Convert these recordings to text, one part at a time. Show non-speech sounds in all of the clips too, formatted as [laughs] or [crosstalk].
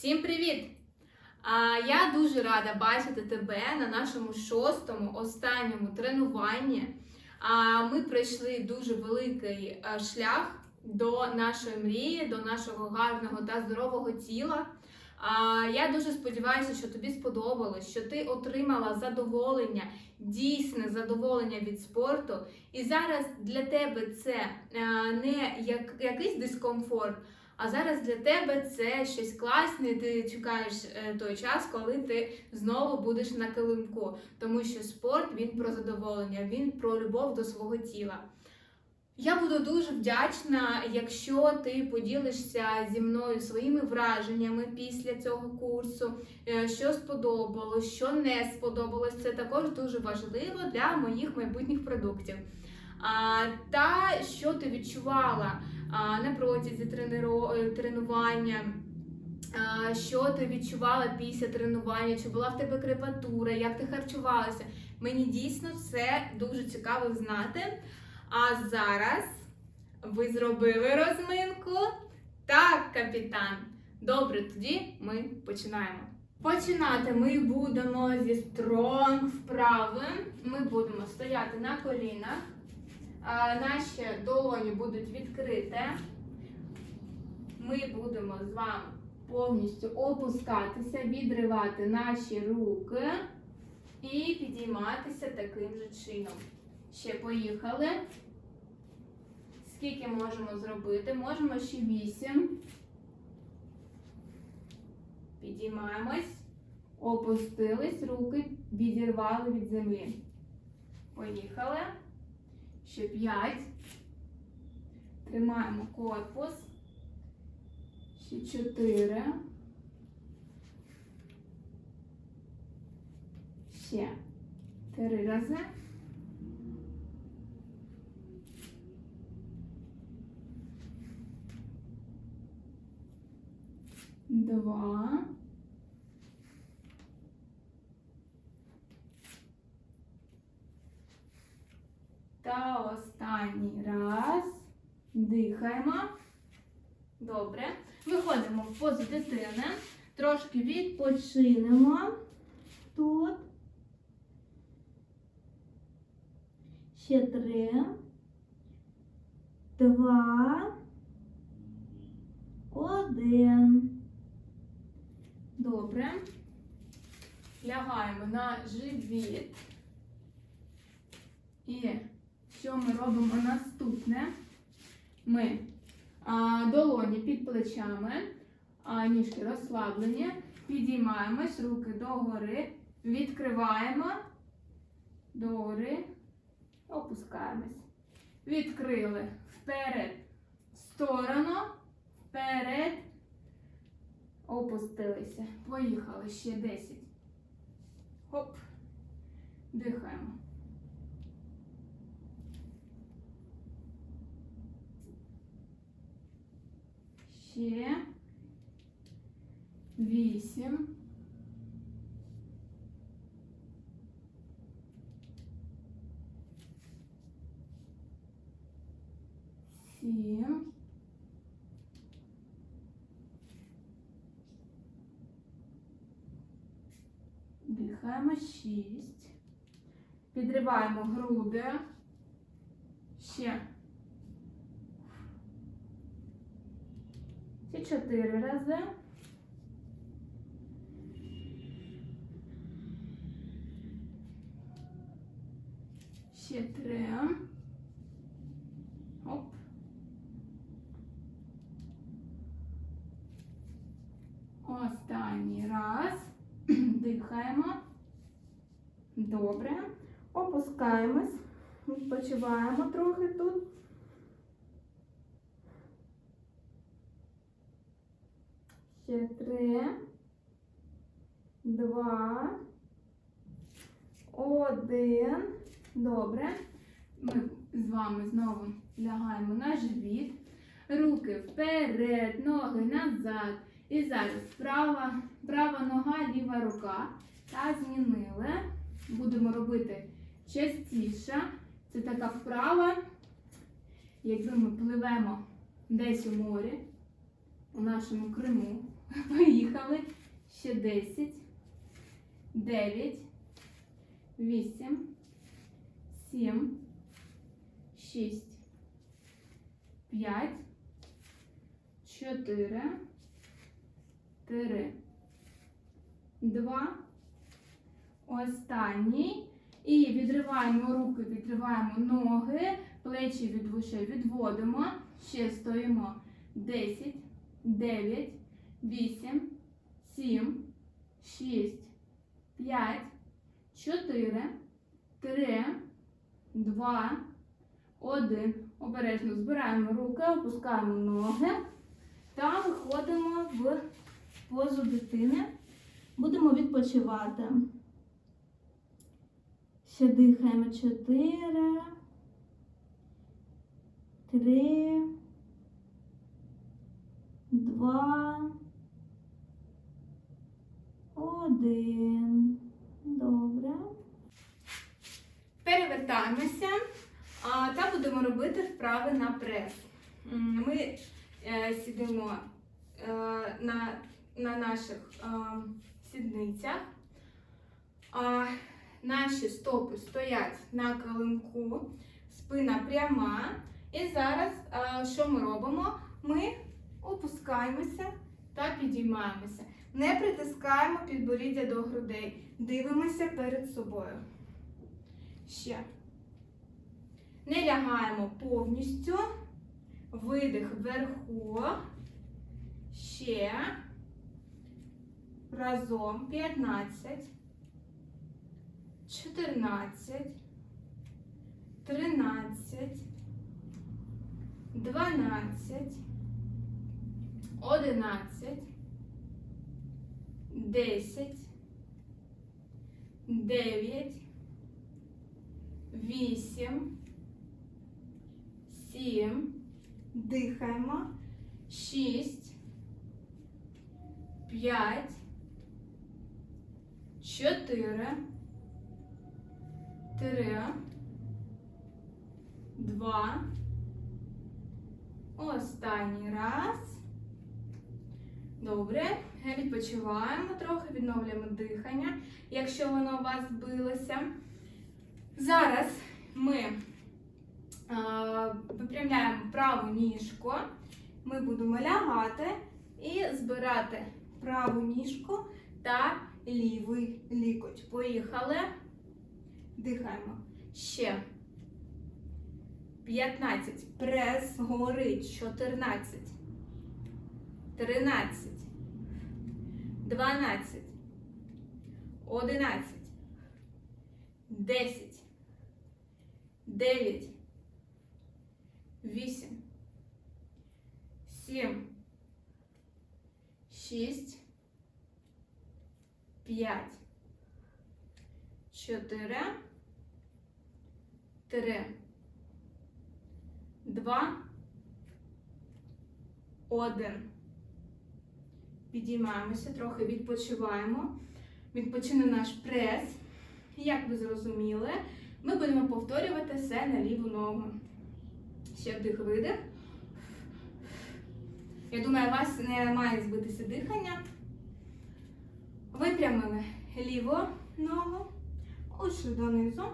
Всім привіт! Я дуже рада бачити тебе на нашому шостому останньому тренуванні. Ми пройшли дуже великий шлях до нашої мрії, до нашого гарного та здорового тіла. Я дуже сподіваюся, що тобі сподобалось, що ти отримала задоволення, дійсне задоволення від спорту. І зараз для тебе це не як, якийсь дискомфорт. А зараз для тебе це щось класне. Ти чекаєш е, той час, коли ти знову будеш на килимку. Тому що спорт він про задоволення, він про любов до свого тіла. Я буду дуже вдячна, якщо ти поділишся зі мною своїми враженнями після цього курсу, е, що сподобалось, що не сподобалось. Це також дуже важливо для моїх майбутніх продуктів. Та що ти відчувала на протязі тренування. Що ти відчувала після тренування? Чи була в тебе крепатура? Як ти харчувалася? Мені дійсно все дуже цікаво знати. А зараз ви зробили розминку? Так, капітан. Добре, тоді ми починаємо. Починати ми будемо зі стронг вправи. Ми будемо стояти на колінах. Наші долоні будуть відкриті. Ми будемо з вами повністю опускатися, відривати наші руки і підійматися таким же чином. Ще поїхали. Скільки можемо зробити? Можемо ще 8. Підіймаємось, опустились, руки відірвали від землі. Поїхали. Ще 5. Тримаємо корпус. Ще 4. Ще 3 рази. Два. Та останній раз. Дихаємо. Добре. Виходимо в позу дитини. Трошки відпочинемо тут. Ще три. Два. Один. Добре. Лягаємо на живіт. І що ми робимо наступне? Ми а, долоні під плечами, а, ніжки розслаблені, підіймаємось, руки догори, відкриваємо, догори, опускаємось. Відкрили вперед, в сторону, вперед, опустилися. Поїхали ще 10. Хоп. Дихаємо. Ще вісім. Сім. Дихаємо шість. Підриваємо груди. Ще. Ще чотири рази. Ще три. Оп. Останній раз. [clears throat] Дихаємо. Добре. Опускаємось. Відпочиваємо трохи тут. Ще три, два, один. Добре. Ми з вами знову лягаємо на живіт. Руки вперед, ноги назад. І зараз права, права нога, ліва рука. Та змінили. Будемо робити частіше. Це така вправа, якби ми пливемо десь у морі, у нашому Криму. Поїхали. 10, 9, 8, 7, 6, 5, 4, 3, 2, останній. І відриваємо руки, відриваємо ноги, плечі від вушей відводимо. Ще стоїмо. 10, 9, 8, 7, 6, 5, 4, 3, 2, 1. Обережно збираємо руки, опускаємо ноги та виходимо в позу дитини. Будемо відпочивати. Ще дихаємо 4, 3, 2, 1. Добре. Перевертаємося та будемо робити вправи на прес. Ми е, сидимо е, на, на наших е, сідницях. Наші стопи стоять на килимку, спина пряма. І зараз що ми робимо? Ми опускаємося та підіймаємося. Не притискаємо підборіддя до грудей. Дивимося перед собою. Ще. Не лягаємо повністю. Видих вверху. Ще. Разом 15. 14, 13, 12, 11, 10, 9, 8, 7, дихаємо, 6, 5, 4, три, два. Останній раз. Добре. Відпочиваємо трохи, відновлюємо дихання, якщо воно у вас збилося. Зараз ми е, випрямляємо праву ніжку. Ми будемо лягати і збирати праву ніжку та лівий лікоть. Поїхали. Дихаємо. Ще. 15. Прес горить. 14. 13. 12. 11. 10. 9. 8. 7. 6. 5. 4. Три, два, один. Підіймаємося, трохи відпочиваємо. Відпочине наш прес. Як ви зрозуміли, ми будемо повторювати все на ліву ногу. Ще вдих-видих. Я думаю, у вас не має збитися дихання. Випрямили ліву ногу, ушли донизу.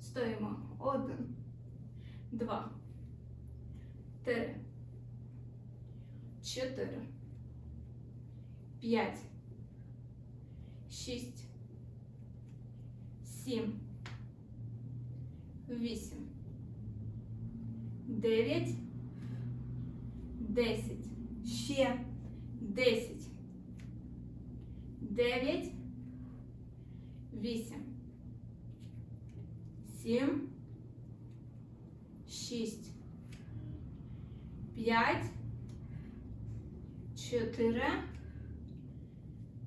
Стоїмо. Один, два, три, чотири, п'ять, шість, сім, вісім, дев'ять, десять. Ще десять. Дев'ять, вісім. Сім, шість, п'ять, чотири,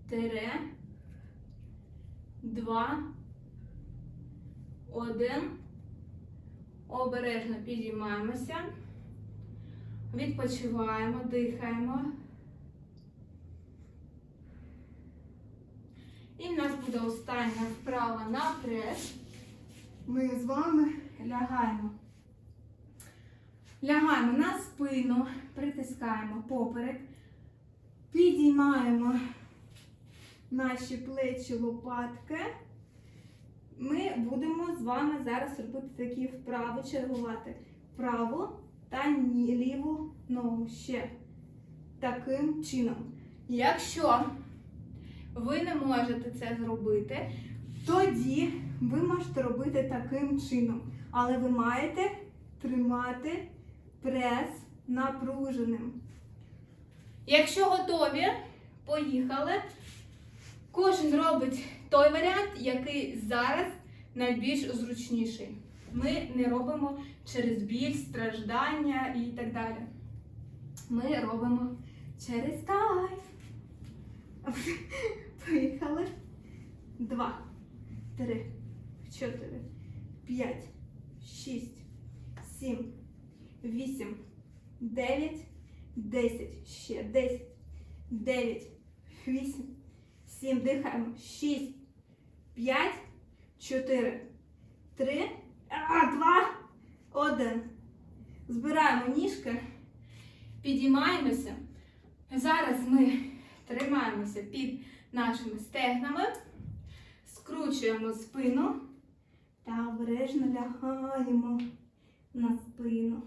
три, два, один. Обережно підіймаємося, відпочиваємо, дихаємо. І в нас буде остання вправа на прес. Ми з вами лягаємо. Лягаємо на спину, притискаємо поперек, підіймаємо наші плечі, лопатки. Ми будемо з вами зараз робити такі вправи, чергувати праву та ліву ногу ще таким чином. Якщо ви не можете це зробити, тоді ви можете робити таким чином. Але ви маєте тримати прес напруженим. Якщо готові, поїхали. Кожен робить той варіант, який зараз найбільш зручніший. Ми не робимо через біль, страждання і так далі. Ми робимо через кайф. [laughs] Поїхали. Два, три, чотири, п'ять, шість, сім, вісім, дев'ять, десять. Ще десять, дев'ять, вісім, сім. Дихаємо. Шість, п'ять, чотири, три, а, два, один. Збираємо ніжки, підіймаємося. Зараз ми тримаємося під нашими стегнами, скручуємо спину та обережно лягаємо на спину.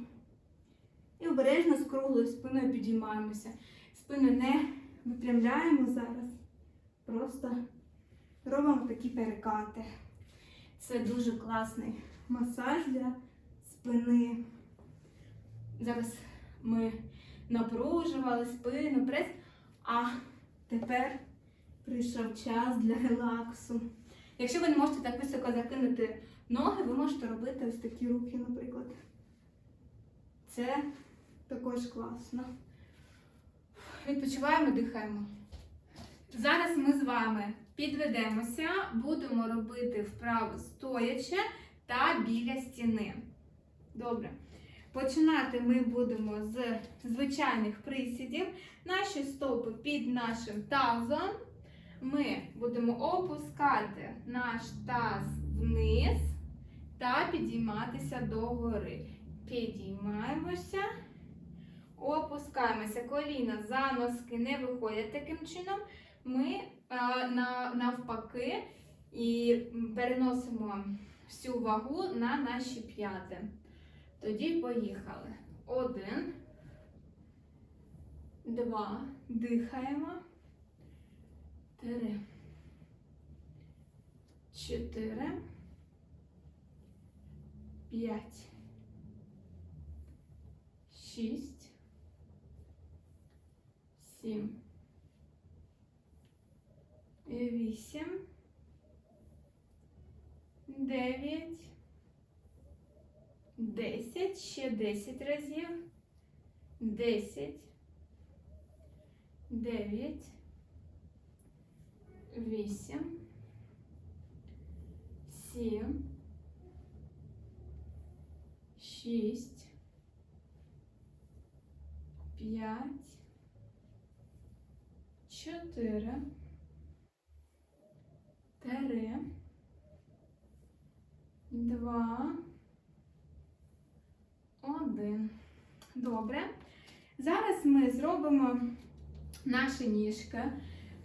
І обережно з круглою спиною підіймаємося. Спину не випрямляємо зараз. Просто робимо такі перекати. Це дуже класний масаж для спини. Зараз ми напружували спину, прес, а тепер прийшов час для релаксу. Якщо ви не можете так високо закинути ноги, ви можете робити ось такі руки, наприклад. Це також класно. Відпочиваємо, дихаємо. Зараз ми з вами підведемося, будемо робити вправи стоячи та біля стіни. Добре. Починати ми будемо з звичайних присідів. Наші стопи під нашим тазом. Ми будемо опускати наш таз вниз та підійматися догори. Підіймаємося, опускаємося. Коліна за носки не виходять таким чином. Ми е, на, навпаки і переносимо всю вагу на наші п'яти. Тоді поїхали. Один, два, дихаємо. Три, чотири, п'ять, шість, сім, вісім, дев'ять, десять, ще десять разів, десять, дев'ять вісім, сім, шість, п'ять, чотири, три, два, один. Добре. Зараз ми зробимо наші ніжки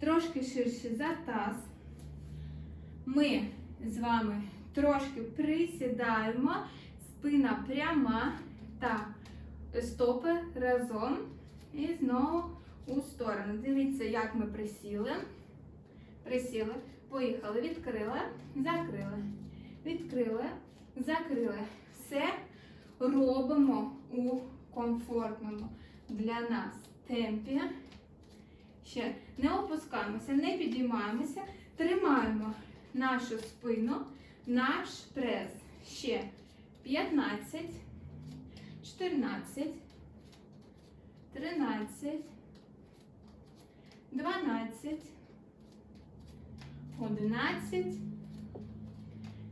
трошки ширше за таз. Ми з вами трошки присідаємо, спина пряма та стопи разом. І знову у сторону. Дивіться, як ми присіли. Присіли, поїхали, відкрили, закрили. Відкрили, закрили. Все робимо у комфортному для нас темпі. Ще не опускаємося, не підіймаємося, тримаємо нашу спину, наш прес. Ще 15, 14, 13, 12, 11,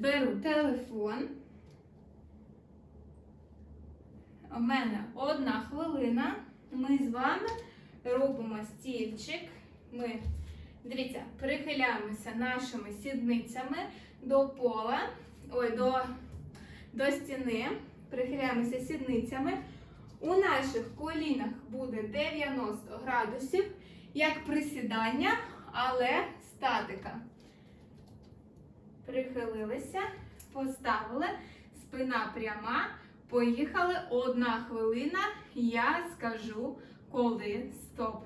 беру телефон. У мене одна хвилина. Ми з вами робимо стільчик. Ми, дивіться, прихиляємося нашими сідницями до пола, ой, до, до стіни. Прихиляємося сідницями. У наших колінах буде 90 градусів, як присідання, але статика. Прихилилися, поставили, спина пряма. Поїхали одна хвилина, я скажу, коли стоп.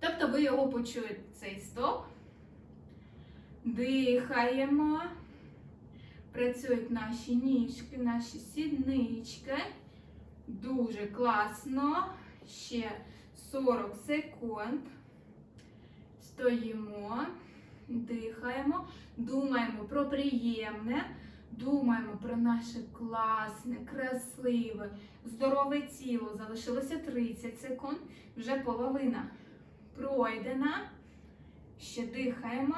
Тобто ви його почуєте, цей стоп. Дихаємо. Працюють наші ніжки, наші сіднички. Дуже класно. Ще 40 секунд. Стоїмо, дихаємо, думаємо про приємне. Думаємо про наше класне, красиве, здорове тіло. Залишилося 30 секунд, вже половина пройдена. Ще дихаємо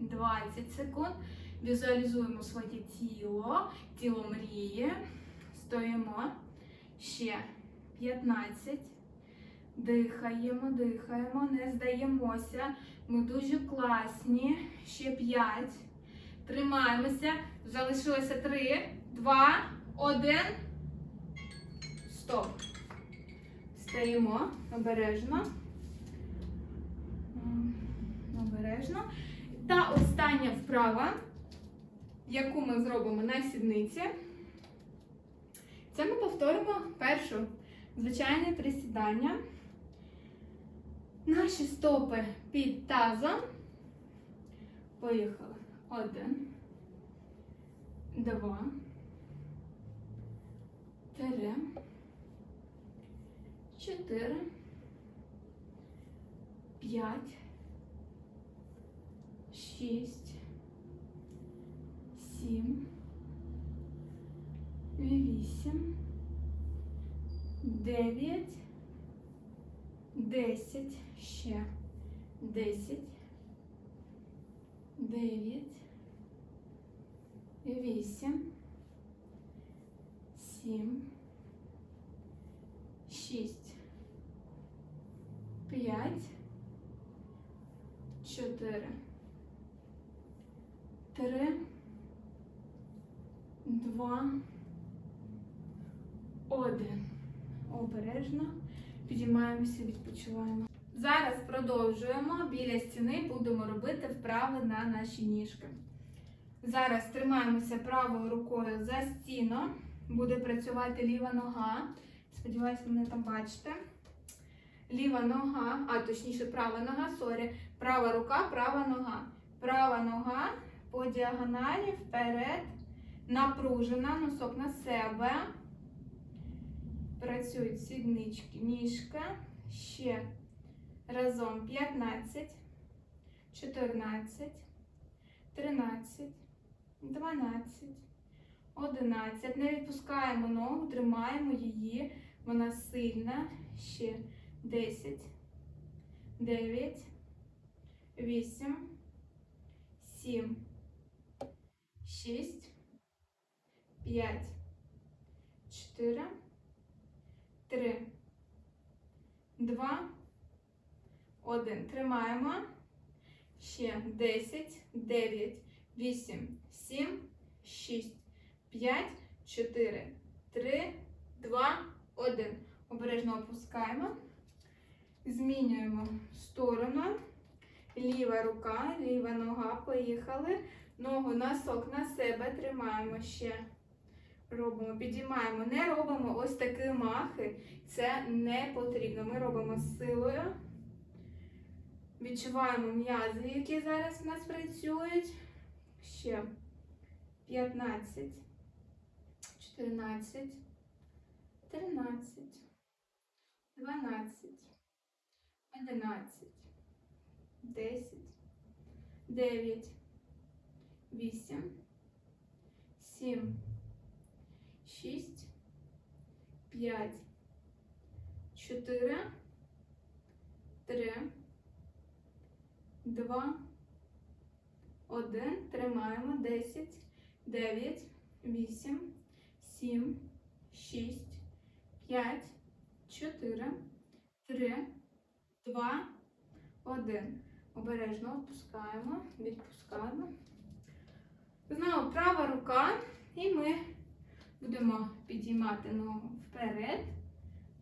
20 секунд. Візуалізуємо своє тіло, тіло мрії. Стоїмо. Ще 15. Дихаємо, дихаємо, не здаємося. Ми дуже класні. Ще 5. Тримаємося. Залишилося 3, 2, 1. Стоп. Стаємо обережно. Обережно. Та остання вправа, яку ми зробимо на сідниці. Це ми повторимо першу звичайне присідання. Наші стопи під тазом. Поїхали. Один. Два. Три. Чотири. П'ять. Шість. Сім. Вісім. Дев'ять. Десять. Ще. Десять. Дев'ять. Вісім. Сім. Шість. П'ять. Чотири. Три. Два. Один. Обережно. Підіймаємося, відпочиваємо. Зараз продовжуємо. Біля стіни будемо робити вправи на наші ніжки. Зараз тримаємося правою рукою за стіну. Буде працювати ліва нога. Сподіваюся, ви мене там бачите. Ліва нога, а точніше права нога, сорі. Права рука, права нога. Права нога по діагоналі вперед. Напружена, носок на себе. Працюють сіднички, ніжка. Ще разом 15, 14, 13, 12, 11. Не відпускаємо ногу, тримаємо її. Вона сильна. Ще 10, 9, 8, 7, 6, 5, 4, 3, 2, 1. Тримаємо. Ще 10, 9, 8, 7, 6, 5, 4, 3, 2, 1. Обережно опускаємо. Змінюємо сторону. Ліва рука, ліва нога. Поїхали. Ногу носок на себе. Тримаємо ще. Робимо, підіймаємо. Не робимо ось такі махи. Це не потрібно. Ми робимо з силою. Відчуваємо м'язи, які зараз у нас працюють. Ще 15, 14, 13, 12, 11, 10, 9, 8, 7, 6, 5, 4, 3, 2, Один. Тримаємо. Десять, дев'ять, вісім, сім, шість, п'ять, чотири, три, два, один. Обережно опускаємо, відпускаємо. Знову права рука, і ми будемо підіймати ногу вперед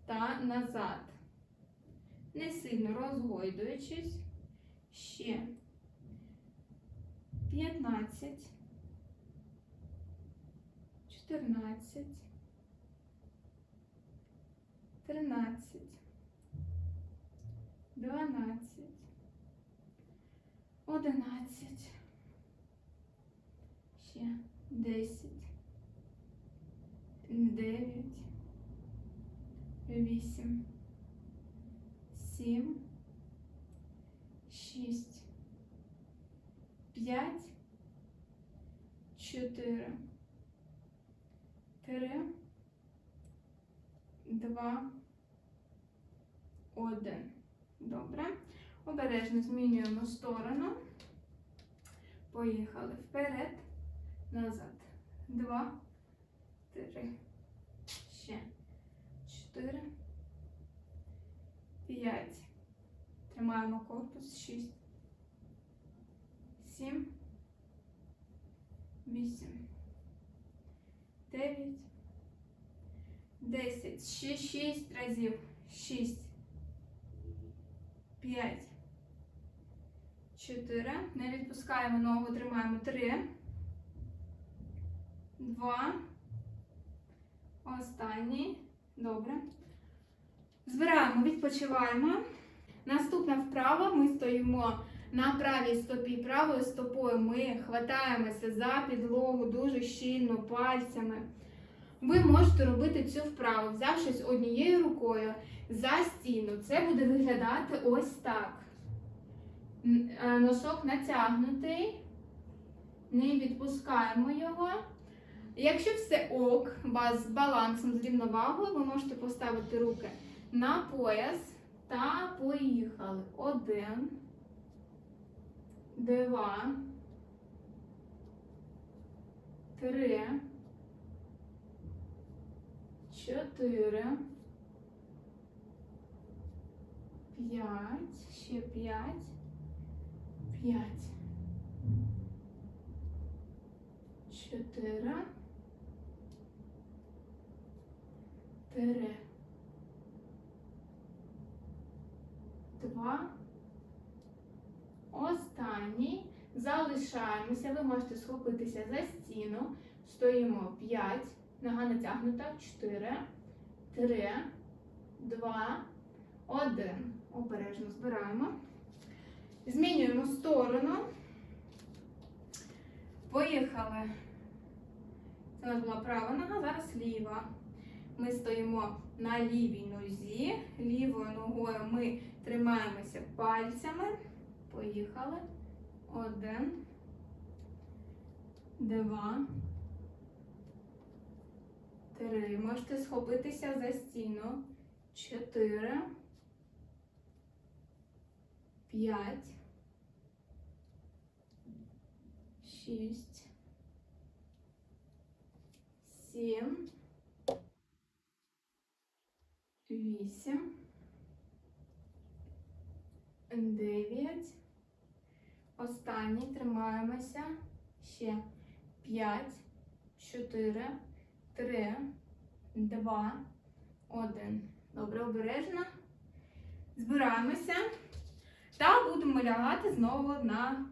та назад. Не сильно розгойдуючись. Ще 15, 14, 13, 12, 11, ще 10, 9, 8, 7, 6, 5, 4, 3, 2, 1. Добре. Обережно змінюємо сторону. Поїхали вперед, назад. Два, три, ще чотири, п'ять. Тримаємо корпус. Шість, сім, вісім, дев'ять, десять. Ще шість разів. Шість, п'ять. Чотири. Не відпускаємо ногу, тримаємо три. Два. Останній. Добре. Збираємо, відпочиваємо. Наступна вправа. Ми стоїмо на правій стопі. Правою стопою ми хватаємося за підлогу дуже щільно пальцями. Ви можете робити цю вправу, взявшись однією рукою за стіну. Це буде виглядати ось так. Е, Носок натягнутий, не відпускаємо його. Якщо все ок, з балансом, з рівновагою, ви можете поставити руки на пояс та поїхали. Один, два, три, чотири, п'ять, ще п'ять, п'ять, чотири, три, два, останній. Залишаємося. Ви можете схопитися за стіну. Стоїмо 5, нога натягнута, 4, 3, 2, 1. Обережно збираємо. Змінюємо сторону. Поїхали. Це у нас була права нога, зараз ліва. Ми стоїмо на лівій нозі. Лівою ногою ми тримаємося пальцями. Поїхали. Один. Два. Три. Можете схопитися за стіну. Чотири. П'ять. Шість. Сім. Вісім. Дев'ять. Останній тримаємося. Ще 5, 4, 3, 2, 1. Добре, обережно. Збираємося та будемо лягати знову на